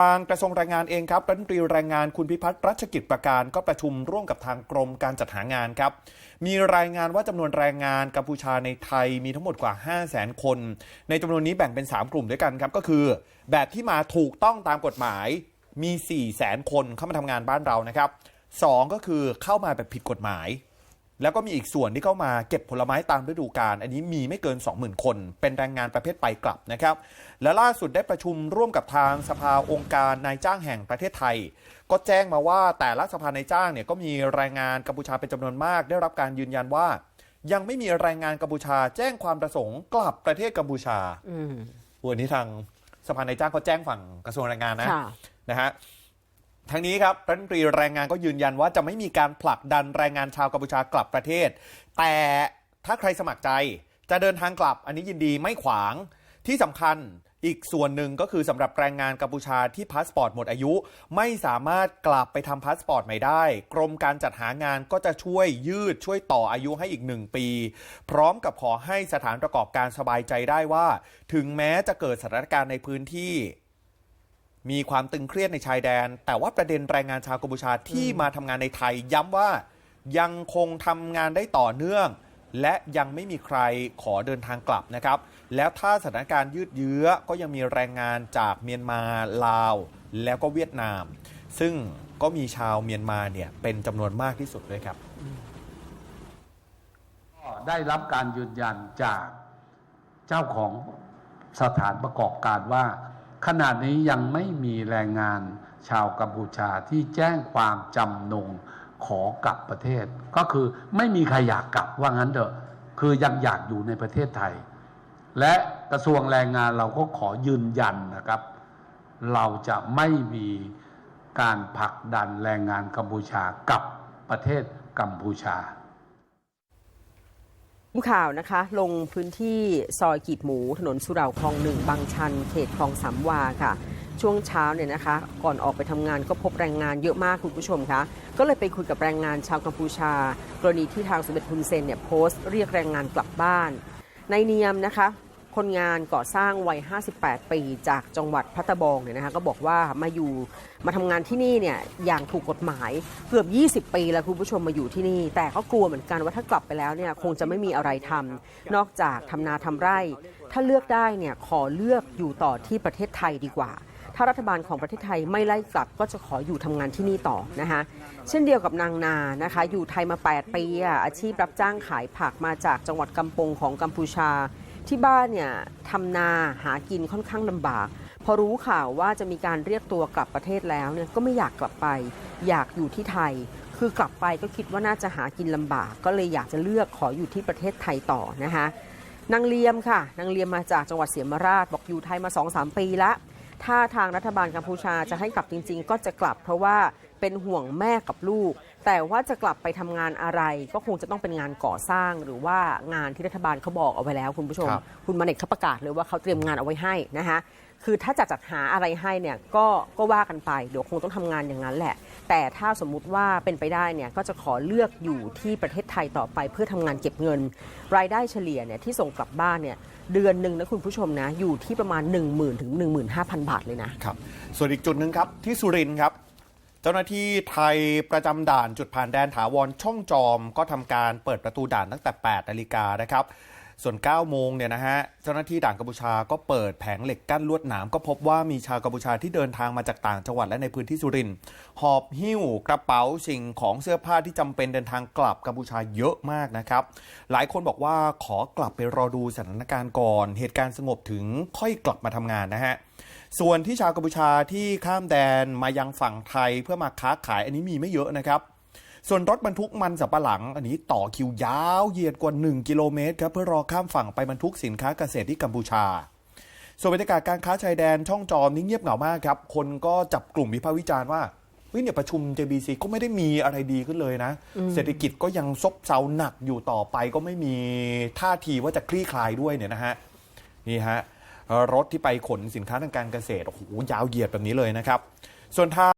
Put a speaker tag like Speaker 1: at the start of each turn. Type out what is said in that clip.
Speaker 1: ทางกระทรวงแรงงานเองครับรัฐมนตรีแรงงานคุณพิพัฒน์รัชกิจประการก็ประชุมร่วมกับทางกรมการจัดหางานครับ มีรายงานว่าจำนวนแรงงานกัมพูชาในไทยมีทั้งหมดกว่า 5 0 0 0 0 0 คน ในจำนวนนี้แบ่งเป็น 3 กลุ่มด้วยกันครับ ก็คือ แบบที่มาถูกต้องตามกฎหมายมี 4 0 0 0 0 0 คนเข้ามาทำงานบ้านเรานะครับสองก็คือเข้ามาแบบผิดกฎหมาย แล้วก็มีอีกส่วนที่เข้ามาเก็บผลไม้ตามฤดูกาลอันนี้มีไม่เกิน 20,000 คน เป็นแรงงานประเภทไปกลับนะครับ และล่าสุดได้ประชุมร่วมกับทางสภาองค์การนายจ้างแห่งประเทศไทย ก็แจ้งมาว่าแต่ละสภานายจ้างเนี่ยก็มีแรงงานกัมพูชาเป็นจำนวนมาก ได้รับการยืนยันว่า ยังไม่มีแรงงานกัมพูชา แจ้งความประสงค์กลับประเทศกัมพูชา
Speaker 2: อืม
Speaker 1: วันนี้ทางสภานายจ้างเขาแจ้งฝั่งกระทรวงแรงงานนะ
Speaker 2: ค่ะ
Speaker 1: นะฮะ ทั้งนี้ครับรัฐมนตรีแรงงานก็ยืนยันว่าจะไม่มีการผลักดันแรงงานชาวกัมพูชากลับประเทศ แต่ถ้าใครสมัครใจจะเดินทางกลับอันนี้ยินดีไม่ขวางที่สำคัญอีกส่วนหนึ่งก็คือสำหรับแรงงานกัมพูชาที่พาสปอร์ตหมดอายุ ไม่สามารถกลับไปทำพาสปอร์ตใหม่ได้ กรมการจัดหางานก็จะช่วยยืดช่วยต่ออายุให้อีกหนึ่งปี พร้อมกับขอให้สถานประกอบการสบายใจได้ว่า ถึงแม้จะเกิดสถานการณ์ในพื้นที่ มีความตึงเครียดในชายแดน แต่ว่าประเด็นแรงงานชาวกัมพูชาที่มาทำงานในไทยย้ำว่ายังคงทำงานได้ต่อเนื่อง และยังไม่มีใครขอเดินทางกลับนะครับ แล้วถ้าสถานการณ์ยืดเยื้อก็ยังมีแรงงานจากเมียนมาลาว แล้วก็เวียดนาม ซึ่งก็มีชาวเมียนมาเนี่ยเป็นจำนวนมากที่สุดด้วยครับ
Speaker 3: ก็ได้รับการยืนยันจากเจ้าของสถานประกอบการว่า ขณะนี้ยังไม่มีแรงงานชาวกัมพูชาที่แจ้งความจำนงขอกลับประเทศ ก็คือไม่มีใครอยากกลับว่างั้นเถอะ คือยังอยากอยู่ในประเทศไทย และกระทรวงแรงงานเราก็ขอยืนยันนะครับ เราจะไม่มีการผลักดันแรงงานกัมพูชากลับประเทศกัมพูชา
Speaker 2: ผู้ข่าวนะคะ ลงพื้นที่ซอยกีดหมู ถนนสุเหร่าคลองหนึ่งบางชัน เขตคลองสามวาค่ะ ช่วงเช้าเนี่ยนะคะ ก่อนออกไปทำงานก็พบแรงงานเยอะมากคุณผู้ชมคะก็เลยไปคุยกับแรงงานชาวกัมพูชา กรณีที่ทางสมเด็จฮุนเซนเนี่ยโพสต์เรียกแรงงานกลับบ้านในเนียมนะคะ คนงานก่อสร้างวัย 58 ปีจากจังหวัดพัตบองเนี่ยนะคะก็บอกว่ามาอยู่มาทำงานที่นี่เนี่ยอย่างถูกกฎหมายเกือบ 20 ปีแล้วคุณผู้ชมมาอยู่ที่นี่ แต่ก็กลัวเหมือนกันว่าถ้ากลับไปแล้วเนี่ยคงจะไม่มีอะไรทำนอกจากทำนาทำไร่ ถ้าเลือกได้เนี่ยขอเลือกอยู่ต่อที่ประเทศไทยดีกว่าถ้ารัฐบาลของประเทศไทยไม่ไล่กลับก็จะขออยู่ทำงานที่นี่ต่อนะคะเช่นเดียวกับนางนานะคะ อยู่ไทยมา 8 ปีอะอาชีพรับจ้างขายผักมาจากจังหวัดกำปงของกัมพูชา ที่บ้านเนี่ยทำนาหากินค่อนข้างลำบาก พอรู้ข่าวว่าจะมีการเรียกตัวกลับประเทศแล้วเนี่ยก็ไม่อยากกลับไป อยากอยู่ที่ไทย คือกลับไปก็คิดว่าน่าจะหากินลำบาก ก็เลยอยากจะเลือกขออยู่ที่ประเทศไทยต่อนะคะนางเลียมค่ะนางเลียมมาจากจังหวัดเสียมราชบอกอยู่ไทยมา 2-3 ปีละถ้าทางรัฐบาลกัมพูชาจะให้กลับจริง ๆ ก็จะกลับเพราะว่า เป็นห่วงแม่กับลูก แต่ว่าจะกลับไปทำงานอะไร ก็คงจะต้องเป็นงานก่อสร้างหรือว่างานที่รัฐบาลเขาบอกเอาไว้แล้วคุณผู้ชม
Speaker 1: ครับ
Speaker 2: คุณมาเน็ตเขาประกาศเลยว่าเขาเตรียมงานเอาไว้ให้นะคะคือถ้าจะจัดหาอะไรให้เนี่ยก็ก็ว่ากันไปเดี๋ยวคงต้องทำงานอย่างนั้นแหละ แต่ถ้าสมมุติว่าเป็นไปได้เนี่ยก็จะขอเลือกอยู่ที่ประเทศไทยต่อไปเพื่อทำงานเก็บเงิน รายได้เฉลี่ยเนี่ยที่ส่งกลับบ้านเนี่ยเดือนหนึ่งนะคุณผู้ชมนะอยู่ที่ประมาณ 1 0,000ถึง15,000 บาทเลยนะ
Speaker 1: ครับส่วนอีกจุดหนึ่งครับที่สุรินทร์ครับ เจ้าหน้าที่ไทยประจำด่านจุดผ่านแดนถาวรช่องจอมก็ทำการเปิดประตูด่านตั้งแต่ 8 นาฬิกานะครับ ส่วน 9 โมงเนี่ยนะฮะ เจ้าหน้าที่ด่านกัมพูชาก็เปิดแผงเหล็กกั้นลวดหนาม ก็พบว่ามีชาวกัมพูชาที่เดินทางมาจากต่างจังหวัดและในพื้นที่สุรินทร์หอบหิ้วกระเป๋าสิ่งของเสื้อผ้าที่จำเป็นเดินทางกลับกัมพูชาเยอะมากนะครับ หลายคนบอกว่าขอกลับไปรอดูสถานการณ์ก่อน เหตุการณ์สงบถึงค่อยกลับมาทำงานนะฮะ ส่วนที่ชาวกัมพูชาที่ข้ามแดนมายังฝั่งไทยเพื่อมาค้าขายอันนี้มีไม่เยอะนะครับส่วนรถบรรทุกมันสำปะหลัง อันนี้ต่อคิวยาวเหยียดกว่า 1 กิโลเมตรครับเพื่อรอข้ามฝั่งไปบรรทุกสินค้าเกษตรที่กัมพูชา ส่วนบรรยากาศการค้าชายแดนช่องจอมนี่เงียบเหงามากครับ คนก็จับกลุ่มวิพากษ์วิจารณ์ว่าเฮ้ยเนี่ยประชุม JBC ก็ไม่ได้มีอะไรดีขึ้นเลยนะ เศรษฐกิจก็ยังซบเซาหนักอยู่ต่อไปก็ไม่มีท่าทีว่าจะคลี่คลายด้วยเนี่ยนะฮะนี่ฮะเอ่อ รถที่ไปขนสินค้าทางการเกษตรโอ้โหยาวเหยียดแบบนี้เลยนะครับ ส่วนทาง